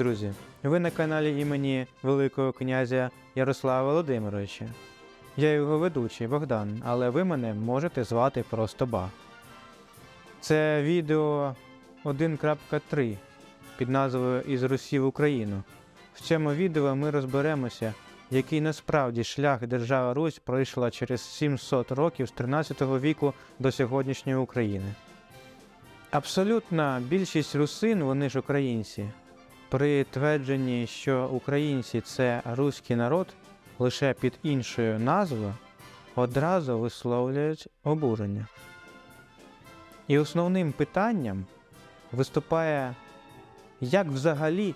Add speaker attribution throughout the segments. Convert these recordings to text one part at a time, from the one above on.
Speaker 1: Друзі! Ви на каналі імені Великого князя Ярослава Володимировича. Я його ведучий Богдан, але ви мене можете звати просто Баг. Це відео 1.3 під назвою Із Русі в Україну. В цьому відео ми розберемося, який насправді шлях держава Русь пройшла через 700 років з 13 віку до сьогоднішньої України. Абсолютна більшість русин, вони ж українці. При твердженні, що українці це руський народ лише під іншою назвою, одразу висловлюють обурення. І основним питанням виступає, як взагалі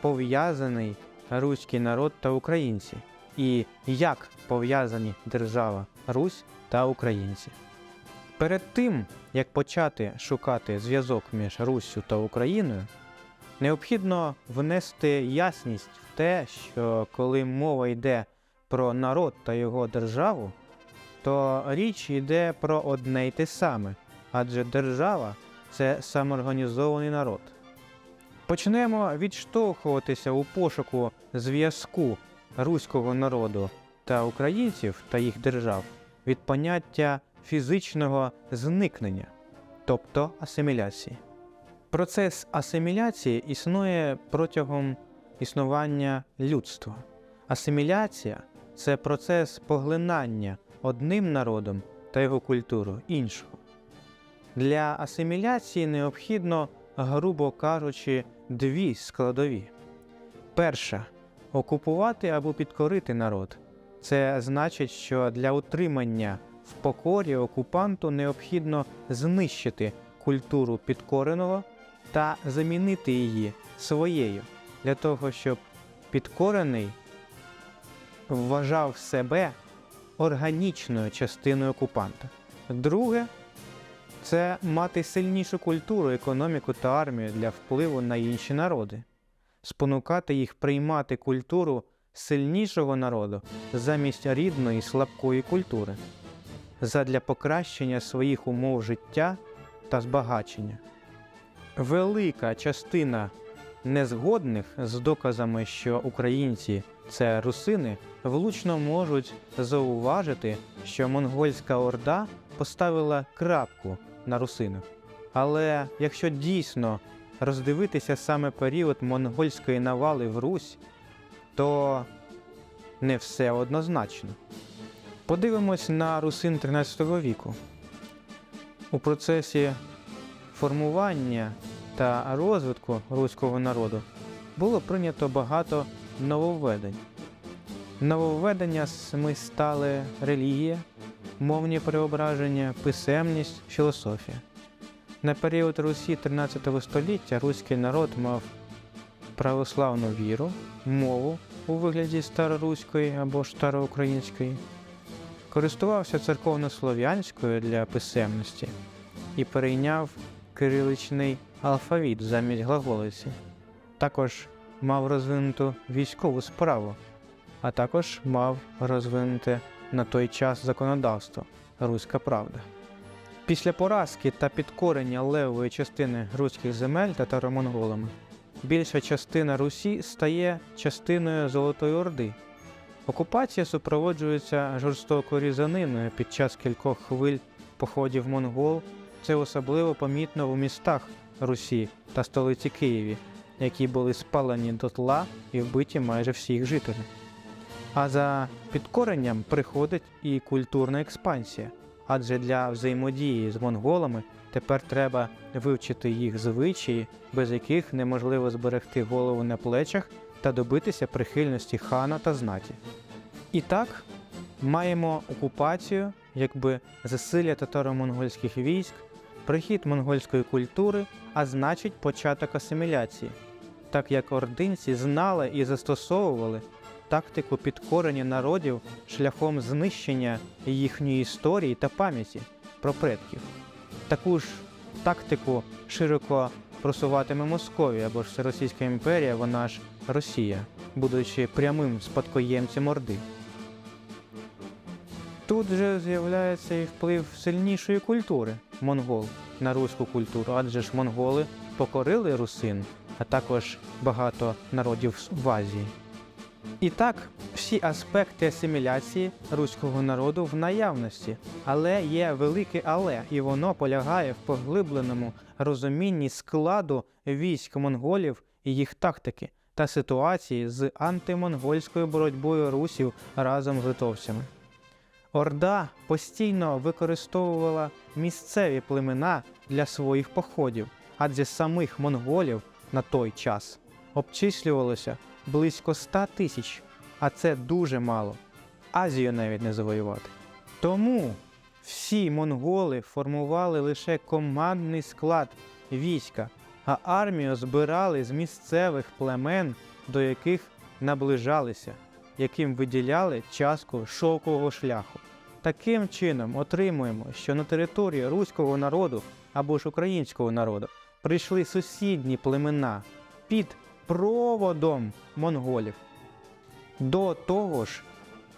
Speaker 1: пов'язаний руський народ та українці, і як пов'язані держава Русь та українці. Перед тим, як почати шукати зв'язок між Руссю та Україною, необхідно внести ясність в те, що коли мова йде про народ та його державу, то річ йде про одне й те саме, адже держава це самоорганізований народ. Почнемо відштовхуватися у пошуку зв'язку руського народу та українців та їх держав від поняття фізичного зникнення, тобто асиміляції. Процес асиміляції існує протягом існування людства. Асиміляція це процес поглинання одним народом та його культурою іншого. Для асиміляції необхідно, грубо кажучи, дві складові. Перша окупувати або підкорити народ. Це значить, що для утримання в покорі окупанту необхідно знищити культуру підкореного та замінити її своєю для того, щоб підкорений вважав себе органічною частиною окупанта. Друге це мати сильнішу культуру, економіку та армію для впливу на інші народи, спонукати їх приймати культуру сильнішого народу замість рідної слабкої культури, задля покращення своїх умов життя та збагачення. Велика частина незгодних з доказами, що українці це русини, влучно можуть зауважити, що монгольська орда поставила крапку на русинах. Але якщо дійсно роздивитися саме період монгольської навали в Русь, то не все однозначно. Подивимось на русин 13 віку. У процесі формування та розвитку руського народу було прийнято багато нововведень. Нововведеннями стали релігія, мовні преображення, писемність, філософія. На період Русі 13 століття руський народ мав православну віру, мову у вигляді староруської або староукраїнської, користувався церковнослов'янською для писемності і перейняв кириличний алфавіт замість глаголиці. Також мав розвинуту військову справу, а також мав розвинуте на той час законодавство Руська Правда. Після поразки та підкорення левої частини руських земель татаро-монголами більша частина Русі стає частиною Золотої Орди. Окупація супроводжується жорстокою різаниною під час кількох хвиль походів монгол. Це особливо помітно у містах Русі та столиці Києві, які були спалені дотла і вбиті майже всіх жителів. А за підкоренням приходить і культурна експансія, адже для взаємодії з монголами тепер треба вивчити їх звичаї, без яких неможливо зберегти голову на плечах та добитися прихильності хана та знаті. І так, маємо окупацію, якби засилля татаро-монгольських військ, прихід монгольської культури, а значить початок асиміляції, так як ординці знали і застосовували тактику підкорення народів шляхом знищення їхньої історії та пам'яті про предків. Таку ж тактику широко просуватиме Московія або ж Всеросійська імперія, вона ж Росія, будучи прямим спадкоємцем Орди. Тут же з'являється і вплив сильнішої культури монгол на руську культуру, адже ж монголи покорили русин а також багато народів в Азії. І так, всі аспекти асиміляції руського народу в наявності, але є велике але, і воно полягає в поглибленому розумінні складу військ монголів і їх тактики та ситуації з антимонгольською боротьбою русів разом з литовцями. Орда постійно використовувала місцеві племена для своїх походів, адже самих монголів на той час обчислювалося близько 100 тисяч, а це дуже мало. Азію навіть не завоювати. Тому всі монголи формували лише командний склад війська, а армію збирали з місцевих племен, до яких наближалися, яким виділяли частку шовкового шляху. Таким чином отримуємо, що на території руського народу або ж українського народу прийшли сусідні племена під проводом монголів. До того ж,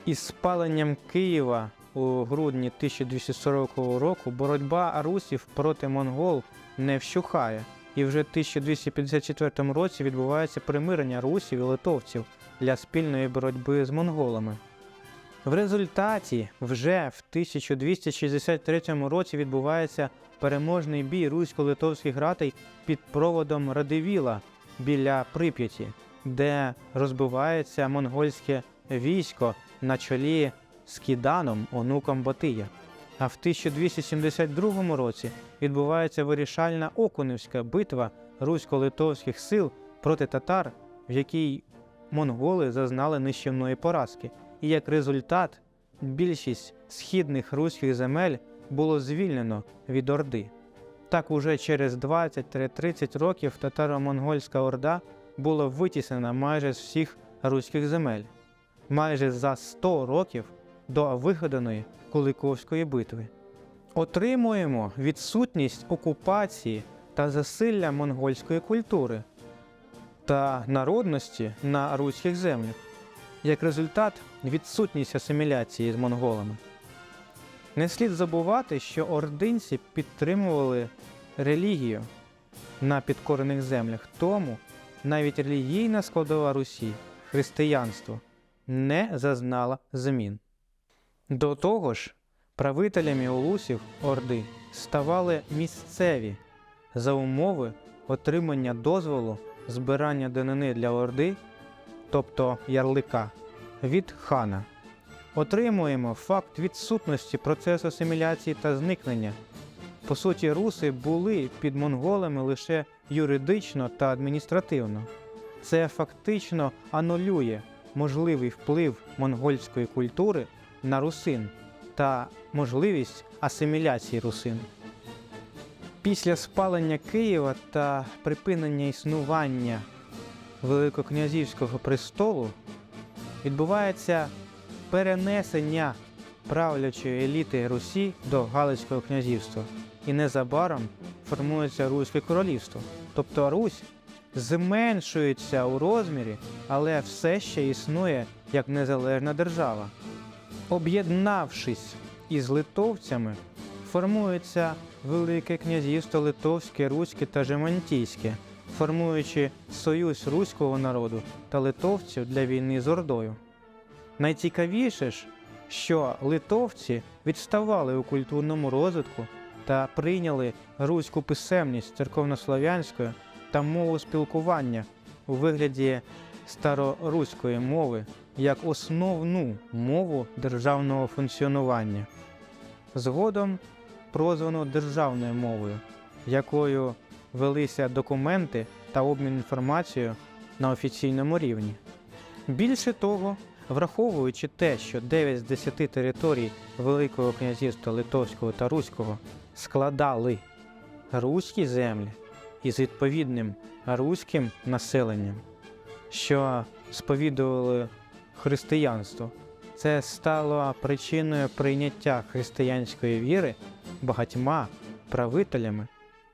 Speaker 1: із спаленням Києва у грудні 1240 року боротьба русів проти монгол не вщухає, і вже в 1254 році відбувається примирення русів і литовців для спільної боротьби з монголами. В результаті вже в 1263 році відбувається переможний бій русько-литовських ратей під проводом Радивіла біля Прип'яті, де розбивається монгольське військо на чолі з Кіданом, онуком Батия. А в 1272 році відбувається вирішальна Окунівська битва русько-литовських сил проти татар, в якій монголи зазнали нищівної поразки. І як результат, більшість східних руських земель було звільнено від Орди. Так уже через 20-30 років татаро-монгольська орда була витіснена майже з всіх руських земель, майже за 100 років до вигаданої Куликовської битви. Отримуємо відсутність окупації та засилля монгольської культури та народності на руських землях. Як результат, відсутність асиміляції з монголами. Не слід забувати, що ординці підтримували релігію на підкорених землях, тому навіть релігійна складова Русі, християнство, не зазнала змін. До того ж, правителями улусів Орди ставали місцеві за умови отримання дозволу збирання данини для Орди, тобто ярлика, від хана. Отримуємо факт відсутності процесу асиміляції та зникнення. По суті, руси були під монголами лише юридично та адміністративно. Це фактично анулює можливий вплив монгольської культури на русин та можливість асиміляції русин. Після спалення Києва та припинення існування Великокнязівського престолу відбувається перенесення правлячої еліти Русі до Галицького князівства, і незабаром формується Руське королівство. Тобто Русь зменшується у розмірі, але все ще існує як незалежна держава. Об'єднавшись із литовцями, формується Велике князівство Литовське, Руське та Жемантійське, формуючи союз руського народу та литовців для війни з Ордою. Найцікавіше ж, що литовці відставали у культурному розвитку та прийняли руську писемність церковнослов'янської та мову спілкування у вигляді староруської мови як основну мову державного функціонування. Згодом прозвано державною мовою, якою велися документи та обмін інформацією на офіційному рівні. Більше того, враховуючи те, що 9 з 10 територій Великого князівства Литовського та Руського складали руські землі із відповідним руським населенням, що сповідували християнство, це стало причиною прийняття християнської віри багатьма правителями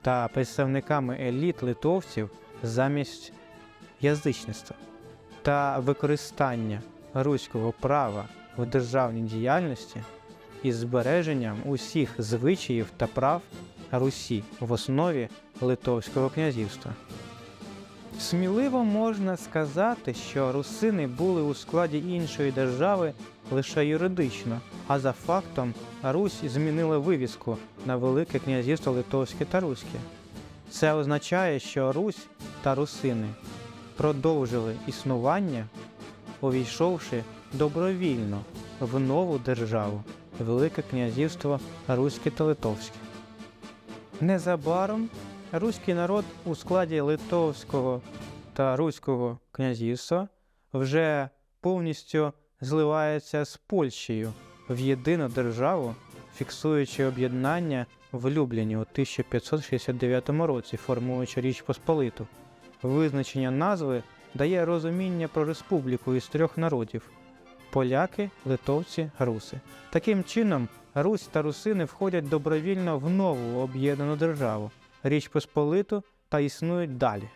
Speaker 1: та представниками еліт литовців замість язичництва та використання руського права в державній діяльності із збереженням усіх звичаїв та прав Русі в основі Литовського князівства. Сміливо можна сказати, що русини були у складі іншої держави лише юридично, а за фактом Русь змінила вивіску на Велике князівство Литовське та Руське. Це означає, що Русь та русини продовжили існування, увійшовши добровільно в нову державу Велике князівство Руське та Литовське. Незабаром руський народ у складі Литовського та Руського князівства вже повністю зливається з Польщею в єдину державу, фіксуючи об'єднання в Любліні у 1569 році, формуючи Річ Посполиту. Визначення назви дає розуміння про республіку із трьох народів поляки, литовці, руси. Таким чином, Русь та русини входять добровільно в нову об'єднану державу Річ Посполиту та існують далі.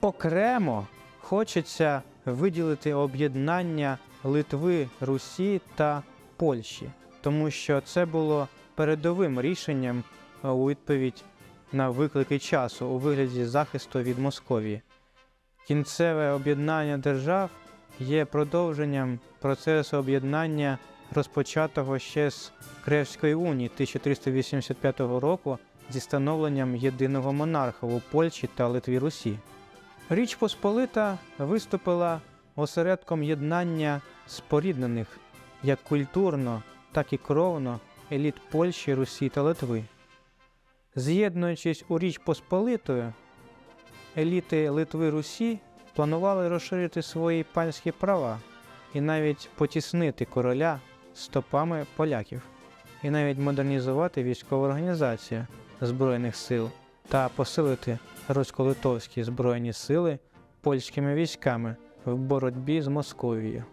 Speaker 1: Окремо хочеться виділити об'єднання Литви, Русі та Польщі, тому що це було передовим рішенням е, у відповідь на виклики часу у вигляді захисту від Московії. Кінцеве об'єднання держав є продовженням процесу об'єднання, розпочатого ще з Кревської унії 1385 року зі становленням єдиного монарха у Польщі та Литві Русі. Річ Посполита виступила осередком єднання споріднених як культурно, так і кровно еліт Польщі, Русі та Литви. З'єднуючись у Річ Посполитою, еліти Литви Русі планували розширити свої панські права і навіть потіснити короля стопами поляків, і навіть модернізувати військову організацію Збройних сил та посилити русько-литовські збройні сили польськими військами в боротьбі з Московією.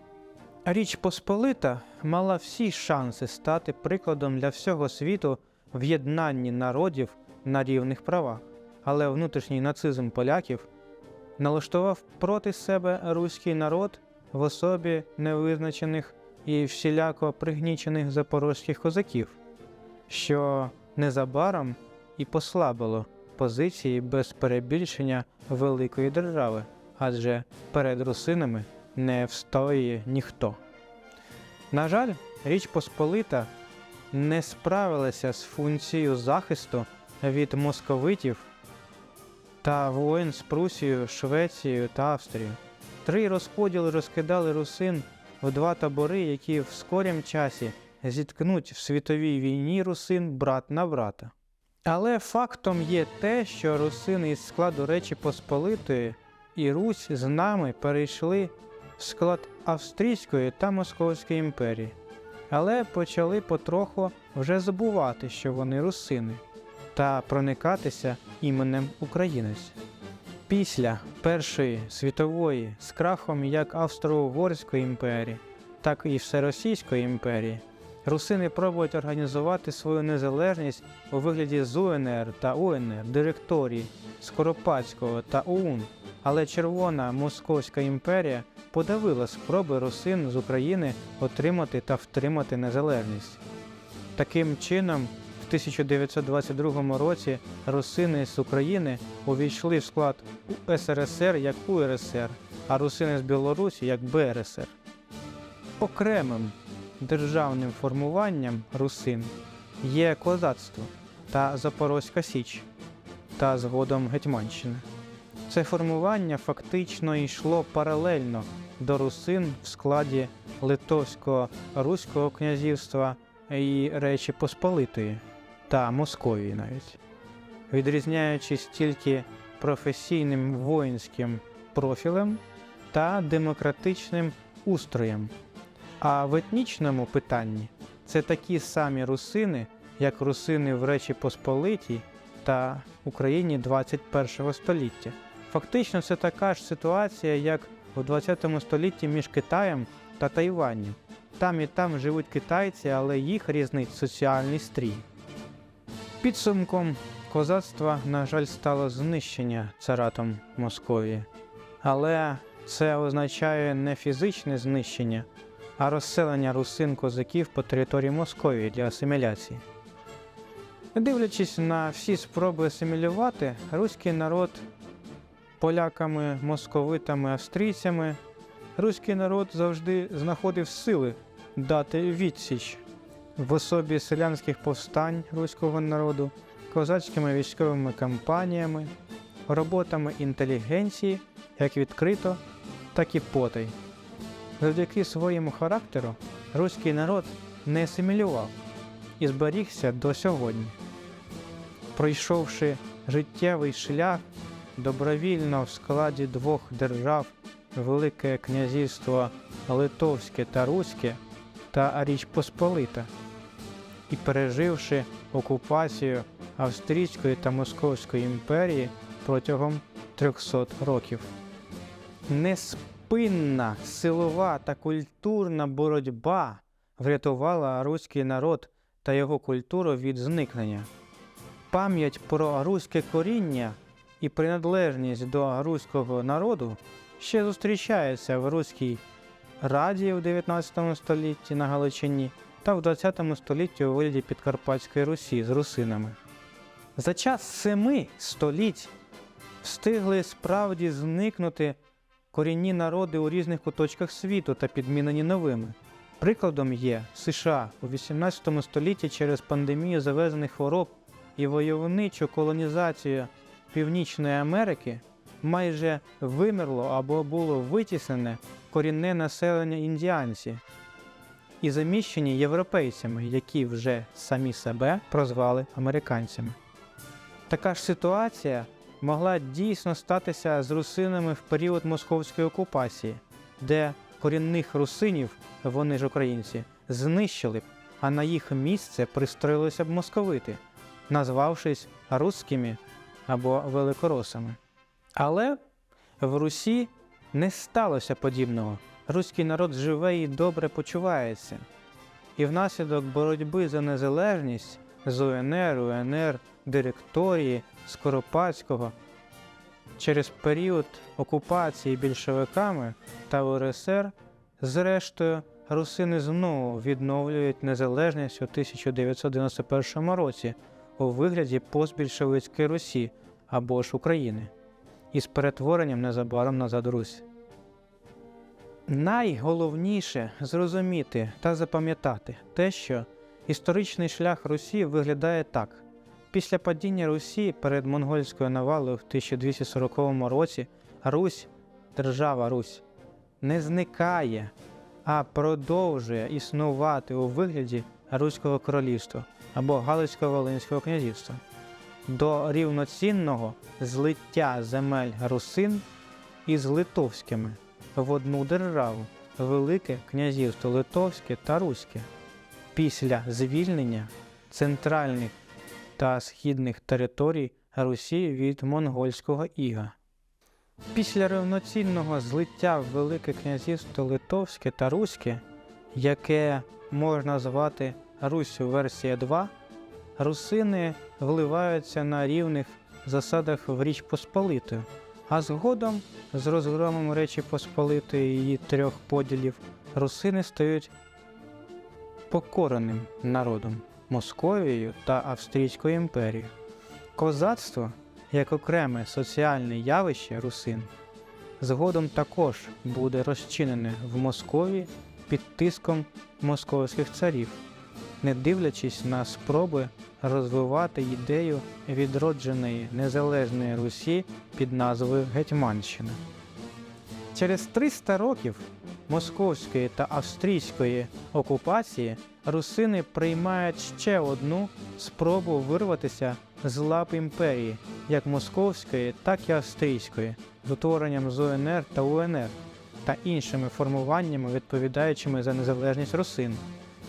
Speaker 1: Річ Посполита мала всі шанси стати прикладом для всього світу в єднанні народів на рівних правах, але внутрішній нацизм поляків налаштував проти себе руський народ в особі невизначених і всіляко пригнічених запорозьких козаків, що незабаром і послабило позиції без перебільшення великої держави, адже перед русинами не встоює ніхто. На жаль, Річ Посполита не справилася з функцією захисту від московитів та воїн з Прусією, Швецією та Австрією. Три розподіли розкидали русин в два табори, які в скорім часі зіткнуть в світовій війні русин брат на брата. Але фактом є те, що русини із складу Речі Посполитої і Русь з нами перейшли в склад Австрійської та Московської імперії, але почали потроху вже забувати, що вони русини, та проникатися іменем Українець. Після Першої світової з крахом як Австро-Угорської імперії, так і Всеросійської імперії, русини пробують організувати свою незалежність у вигляді ЗУНР та УНР, директорії Скоропадського та ОУН, але Червона Московська імперія подавила спроби русин з України отримати та втримати незалежність. Таким чином, в 1922 році русини з України увійшли в склад СРСР як УРСР, а русини з Білорусі як БРСР. Окремим державним формуванням русин є козацтво та Запорозька Січ та згодом Гетьманщина. Це формування фактично йшло паралельно до русин в складі Литовського Руського князівства і Речі Посполитої та Московії навіть, відрізняючись тільки професійним воїнським профілем та демократичним устроєм. А в етнічному питанні це такі самі русини, як русини в Речі Посполитій та Україні 21 століття. Фактично, це така ж ситуація, як у 20 столітті між Китаєм та Тайванням. Там і там живуть китайці, але їх різнить соціальний стрій. Підсумком козацтва, на жаль, стало знищення царатом Московії. Але це означає не фізичне знищення, а розселення русин козаків по території Московії для асиміляції. Дивлячись на всі спроби асимілювати, руський народ поляками, московитами, австрійцями, руський народ завжди знаходив сили дати відсіч в особі селянських повстань руського народу, козацькими військовими кампаніями, роботами інтелігенції, як відкрито, так і потай. Завдяки своєму характеру руський народ не асимілював і зберігся до сьогодні. Пройшовши життєвий шлях добровільно в складі двох держав Велике князівство Литовське та Руське та Річ Посполита, і переживши окупацію Австрійської та Московської імперії протягом 300 років. Неспинна силова та культурна боротьба врятувала руський народ та його культуру від зникнення. Пам'ять про руське коріння і приналежність до руського народу ще зустрічається в Руській Раді в 19 столітті на Галичині та в 20 столітті у вигляді Підкарпатської Русі з русинами. За час семи століть встигли справді зникнути корінні народи у різних куточках світу та підмінені новими. Прикладом є США у 18 столітті через пандемію завезених хвороб і войовничу колонізацію Північної Америки майже вимерло або було витіснене корінне населення індіанці і заміщені європейцями, які вже самі себе прозвали американцями. Така ж ситуація могла дійсно статися з русинами в період московської окупації, де корінних русинів, вони ж українці, знищили б, а на їх місце пристроїлися б московити, назвавшись русскими або великоросами. Але в Русі не сталося подібного. Руський народ живе і добре почувається. І внаслідок боротьби за незалежність з УНР, УНР, директорії, Скоропадського через період окупації більшовиками та УРСР, зрештою, русини знову відновлюють незалежність у 1991 році у вигляді постбільшовицької Русі або ж України із перетворенням незабаром назад Русь. Найголовніше зрозуміти та запам'ятати те, що історичний шлях Русі виглядає так. Після падіння Русі перед монгольською навалою в 1240 році Русь, держава Русь, не зникає, а продовжує існувати у вигляді Руського королівства або Галицько-Волинського князівства. До рівноцінного злиття земель русин із литовськими в одну державу Велике князівство Литовське та Руське. Після звільнення центральних та східних територій Русі від монгольського іга. Після рівноцінного злиття Велике князівство Литовське та Руське, яке можна звати Руссю версія 2, русини вливаються на рівних засадах в Річ Посполиту, а згодом з розгромом Речі Посполитої її трьох поділів русини стають покореним народом Московією та Австрійською імперією. Козацтво як окреме соціальне явище русин згодом також буде розчинене в Москові під тиском московських царів, не дивлячись на спроби розвивати ідею відродженої незалежної Русі під назвою Гетьманщина. Через 300 років московської та австрійської окупації русини приймають ще одну спробу вирватися з лап імперії, як московської, так і австрійської, з утворенням з УНР та УНР та іншими формуваннями, відповідаючими за незалежність русин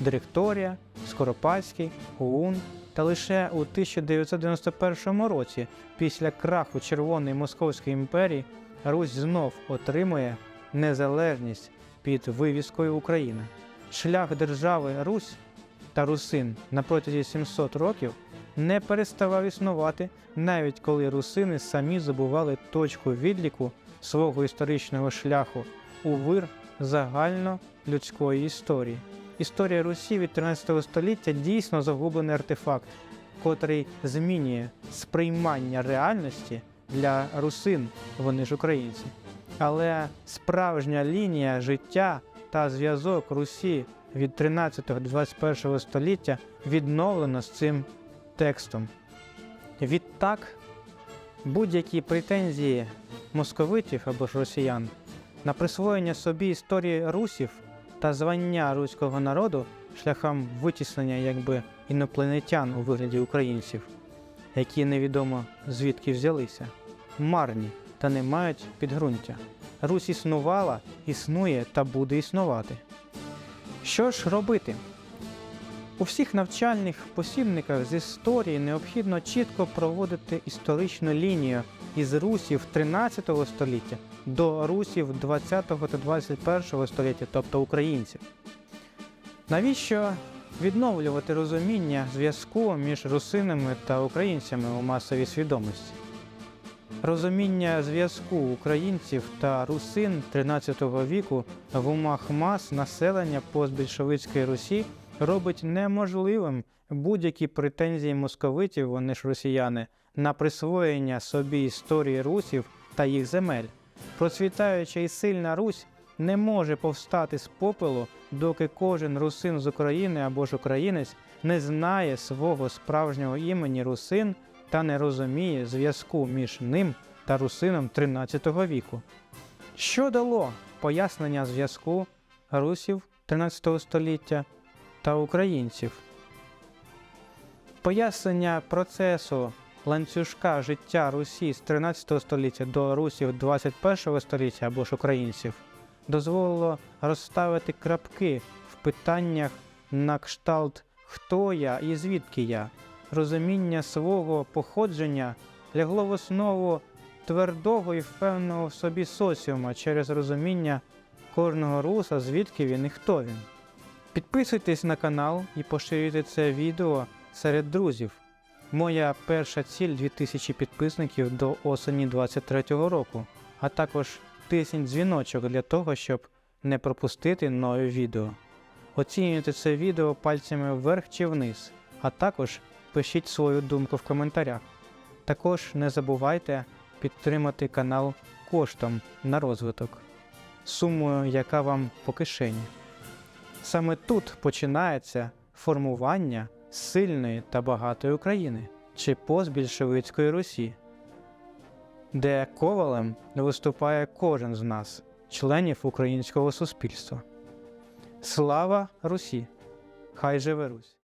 Speaker 1: Директорія, Скоропадський, ОУН. Та лише у 1991 році, після краху Червоної Московської імперії, Русь знов отримує незалежність під вивіскою Україна. Шлях держави Русь та Русин на протязі 700 років не переставав існувати, навіть коли русини самі забували точку відліку свого історичного шляху у вир загальнолюдської історії. Історія Русі від 13 століття дійсно загублений артефакт, котрий змінює сприймання реальності для русин, вони ж українці. Але справжня лінія життя та зв'язок Русі від 13 до 21 століття відновлено з цим текстом. Відтак, будь-які претензії московитів або ж росіян на присвоєння собі історії русів та звання руського народу шляхом витіснення якби інопланетян у вигляді українців, які невідомо звідки взялися, марні та не мають підґрунтя. Русь існувала, існує та буде існувати. Що ж робити? У всіх навчальних посібниках з історії необхідно чітко проводити історичну лінію із русів 13 століття до русів 20 та 21 століття, тобто українців. Навіщо відновлювати розуміння зв'язку між русинами та українцями у масовій свідомості? Розуміння зв'язку українців та русин 13 віку в умах мас населення постбільшовицької Русі робить неможливим будь-які претензії московитів, вони ж росіяни, на присвоєння собі історії русів та їх земель. Процвітаюча і сильна Русь не може повстати з попелу, доки кожен русин з України або ж українець не знає свого справжнього імені русин та не розуміє зв'язку між ним та русином 13 віку. Що дало пояснення зв'язку русів 13 століття та українців? Пояснення процесу ланцюжка життя Русі з 13 століття до русів 21 століття або ж українців дозволило розставити крапки в питаннях на кшталт хто я і звідки я. Розуміння свого походження лягло в основу твердого і впевненого в собі соціума через розуміння кожного руса, звідки він і хто він. Підписуйтесь на канал і поширюйте це відео серед друзів. Моя перша ціль 2000 підписників до осені 23-го року, а також тисніть дзвіночок для того, щоб не пропустити нові відео. Оцінюйте це відео пальцями вверх чи вниз, а також пишіть свою думку в коментарях. Також не забувайте підтримати канал коштом на розвиток, сумою, яка вам по кишені. Саме тут починається формування сильної та багатої України чи постбільшовицької Русі, де ковалем виступає кожен з нас, членів українського суспільства. Слава Русі! Хай живе Русь!